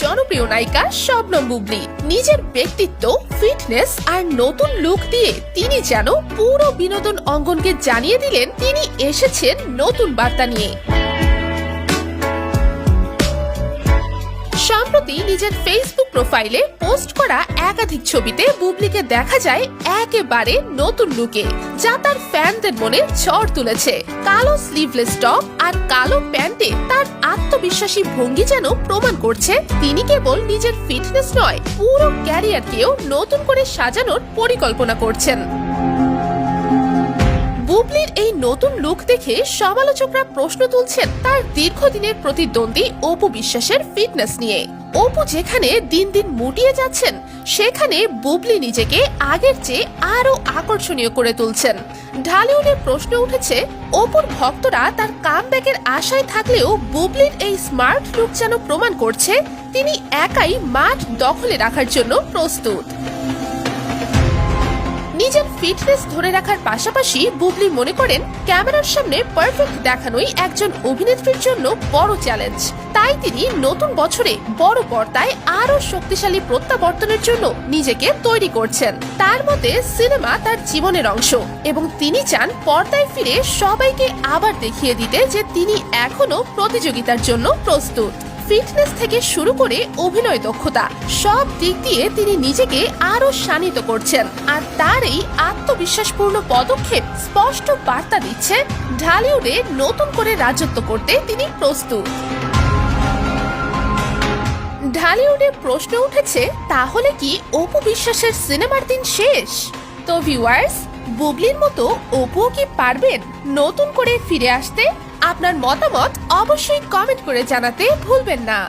জনপ্রিয় নায়িকা শবনম বুবলি। নিজের ব্যক্তিত্ব ফিটনেস আর নতুন লুক দিয়ে তিনি যেন পুরো বিনোদন অঙ্গনকে জানিয়ে দিলেন, তিনি এসেছেন নতুন বার্তা নিয়ে। সম্প্রতি নিজের ফেসবুক প্রোফাইলে পোস্ট করা একাধিক ছবিতে বুবলিকে দেখা যায় একেবারে নতুন লুকে যা তার ফ্যানদের মনে ঝড় তুলেছে। কালো স্লিভলেস টপ আর কালো প্যান্টে তার আত্মবিশ্বাসী ভঙ্গি যেন প্রমাণ করছে, তিনি কেবল নিজের ফিটনেস নয়, পুরো ক্যারিয়ারকেও নতুন করে সাজানোর পরিকল্পনা করছেন। বুবলির এই নতুন লুক দেখে সমালোচকরা প্রশ্ন তুলছেন তার দীর্ঘদিনের প্রতিদ্বন্দ্বী অপু বিশ্বাসের ফিটনেস নিয়ে। অপু যেখানে দিন দিন মুটিয়ে যাচ্ছেন, সেখানে বুবলি নিজেকে আগের চেয়ে আরও আকর্ষণীয় করে তুলছেন। ঢালিউডে প্রশ্ন উঠেছে, অপুর ভক্তরা তার কামব্যাকের আশায় থাকলেও বুবলির এই স্মার্ট লুক যেন প্রমাণ করছে, তিনি একাই মাঠ দখলে রাখার জন্য প্রস্তুত। ফিটনেস ধরে রাখার পাশাপাশি বুবলি মনে করেন ক্যামেরার সামনে পারফেক্ট দেখানোই একজন অভিনেত্রীর জন্য বড় চ্যালেঞ্জ তাই তিনি নতুন বছরে বড় পর্দায় আরও শক্তিশালী প্রত্যাবর্তনের জন্য নিজেকে তৈরি করছেন। তার মতে সিনেমা তার জীবনের অংশ এবং তিনি চান পর্দায় ফিরে সবাইকে আবার দেখিয়ে দিতে যে তিনি এখনও প্রতিযোগিতার জন্য প্রস্তুত। ফিটনেস থেকে শুরু করে অভিনয় দক্ষতা, সব দিক দিয়ে তিনি নিজেকে আরও শানিত করছেন। আর তার এই আত্মবিশ্বাসপূর্ণ পদক্ষেপ স্পষ্ট বার্তা দিচ্ছে ঢালিউডে নতুন করে রাজত্ব করতে তিনি প্রস্তুত। ঢালিউডে প্রশ্ন উঠেছে, তাহলে কি অপু বিশ্বাসের সিনেমার দিন শেষ? তো ভিউয়ার্স বুবলির মতো অপুও কি পারবেন নতুন করে ফিরে আসতে? আপনার মতামত অবশ্যই কমেন্ট করে জানাতে ভুলবেন না।